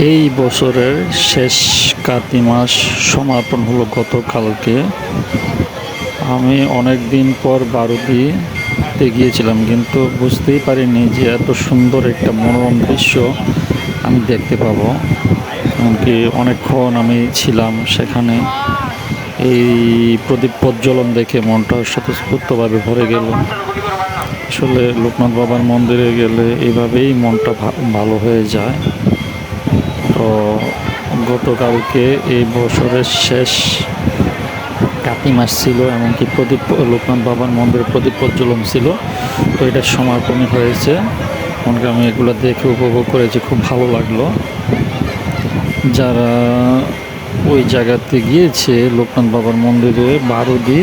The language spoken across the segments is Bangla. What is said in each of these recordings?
এই বছরের শেষ কাতি মাস সমাপন হলো গতকালকে। আমি অনেক দিন পর বারুদিতে গিয়েছিলাম কিন্তু বুঝতেই পারিনি যে এত সুন্দর একটা মনোরম দৃশ্য আমি দেখতে পাবো। এমনকি অনেকক্ষণ আমি ছিলাম সেখানে। এই প্রদীপ প্রজ্বলন দেখে মনটা স্বতঃস্ফূর্তভাবে ভরে গেল। আসলে লোকনাথ বাবার মন্দিরে গেলে এইভাবেই মনটা ভালো হয়ে যায়। গতকালকে এই বছরের শেষ কাতি মাস ছিল, এমনকি প্রদীপ লোকনাথ বাবার মন্দিরে প্রদীপ প্রজ্বলন ছিল। তো এটা সমাপনী হয়েছে। এমনকি আমি এগুলো দেখে উপভোগ করেছি, খুব ভালো লাগল। যারা ওই জায়গাতে গিয়েছে লোকনাথ বাবার মন্দিরে, বারুদি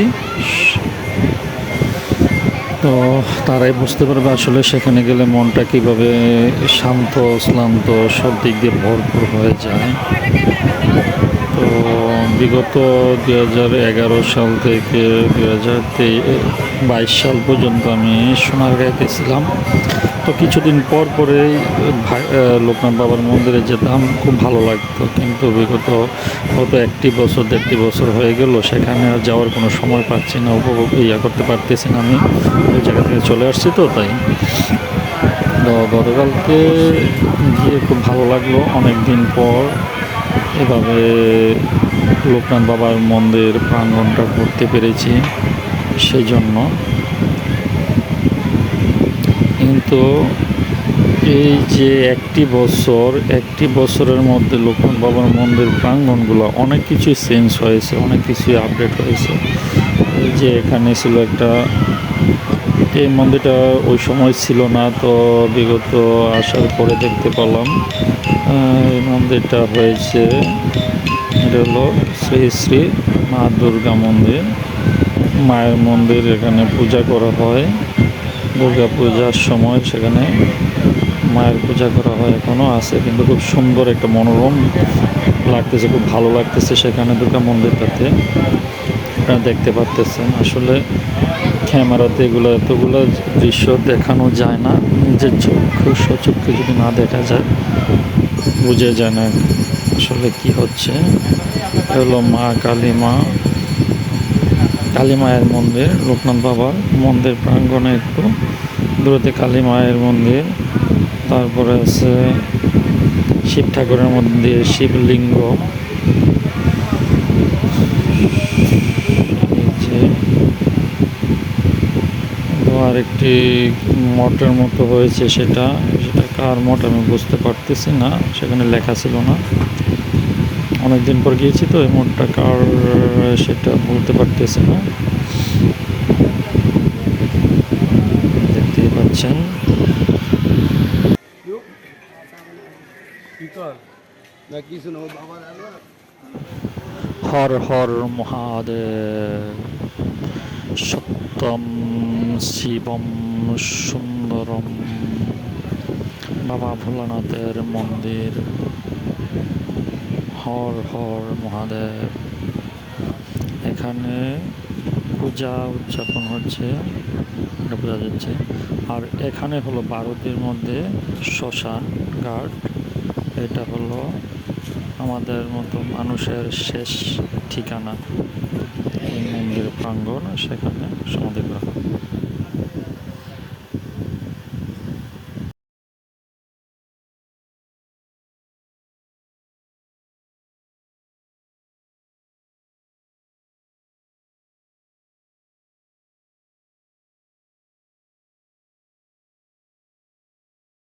তো তারাই বুঝতে পারবে আসলে সেখানে গেলে মনটা কীভাবে শান্ত, শ্লান্ত, সব দিক দিয়ে ভরপুর হয়ে যায়। তো বিগত দু হাজার এগারো সাল থেকে দু হাজার তেইশ বাইশ সাল পর্যন্ত আমি সোনারগাঁয়েতে ছিলাম তো কিছুদিন পর ভাই- লোকনাথ বাবার মন্দিরে যেতাম, খুব ভালো লাগতো। কিন্তু বিগত গত একটি বছর, দেড়টি বছর হয়ে গেল, সেখানে আর যাওয়ার কোনো সময় পাচ্ছি না, উপভোগ ইয়া করতে পারতেছি না আমি। ওই জায়গা থেকে চলে আসছি তো, তাই। তো গতকালকে গিয়ে খুব ভালো লাগল। অনেক দিন পর এভাবে লোকনাথ বাবার মন্দির প্রাঙ্গণটা ঘুরতে পেরেছি। সেই জন্য কিন্তু এই যে একটি বছর, একটি বছরের মধ্যে লোকনাথ বাবার মন্দির প্রাঙ্গণগুলো অনেক কিছুই চেঞ্জ হয়েছে, অনেক কিছুই আপডেট হয়েছে। এই যে এখানে ছিল একটা, এই মন্দিরটা ওই সময় ছিল না, তো বিগত আসার পরে দেখতে পেলাম। এই মন্দিরটা হয়েছে, এটা হলো শ্রী শ্রী মা দুর্গা মন্দির। মায়ের মন্দির এখানে পূজা করা হয়, দুর্গা পূজার সময় সেখানে মায়ের পূজা করা হয় এখনও আছে, কিন্তু খুব সুন্দর একটা মনোরম লাগতেছে, খুব ভালো লাগতেছে সেখানে দুর্গা মন্দিরটাতে। আপনারা দেখতে পারতেছেন, আসলে ক্যামেরাতে এগুলো এতগুলো দৃশ্য দেখানো যায় না, নিজের চক্ষু সচক্ষে যদি না দেখা যায়, বুঝে যায় না আসলে কি হচ্ছে। হলো মা, কালী মা কালী মায়ের মন্দির লোকনাথ বাবার মন্দির প্রাঙ্গণে একটু দূরতে কালী মায়ের মন্দির। তারপরে আছে শিব ঠাকুরের মন্দির, শিবলিঙ্গ। আরেকটি মঠের মতো হয়েছে সেটা। সেটা কার মঠ আমি বুঝতে পারতেছি না, সেখানে লেখা ছিল না। অনেকদিন পর গিয়েছি তো এই মঠটা কার, সেটা বলতে পারতেছি না। দেখতেই পাচ্ছেন। হর হর মহাদেব, সত্যম শিবম সুন্দরম, বাবা ভোলানাথের মন্দির। হর হর মহাদেব। এখানে পূজা উদযাপন হচ্ছে এটা বোঝা যাচ্ছে আর এখানে হলো ভারতের মধ্যে শ্মশান ঘাট। এটা হলো আমাদের মতো মানুষের শেষ ঠিকানা। মন্দির প্রাঙ্গণ সেখানে সমাধি করা।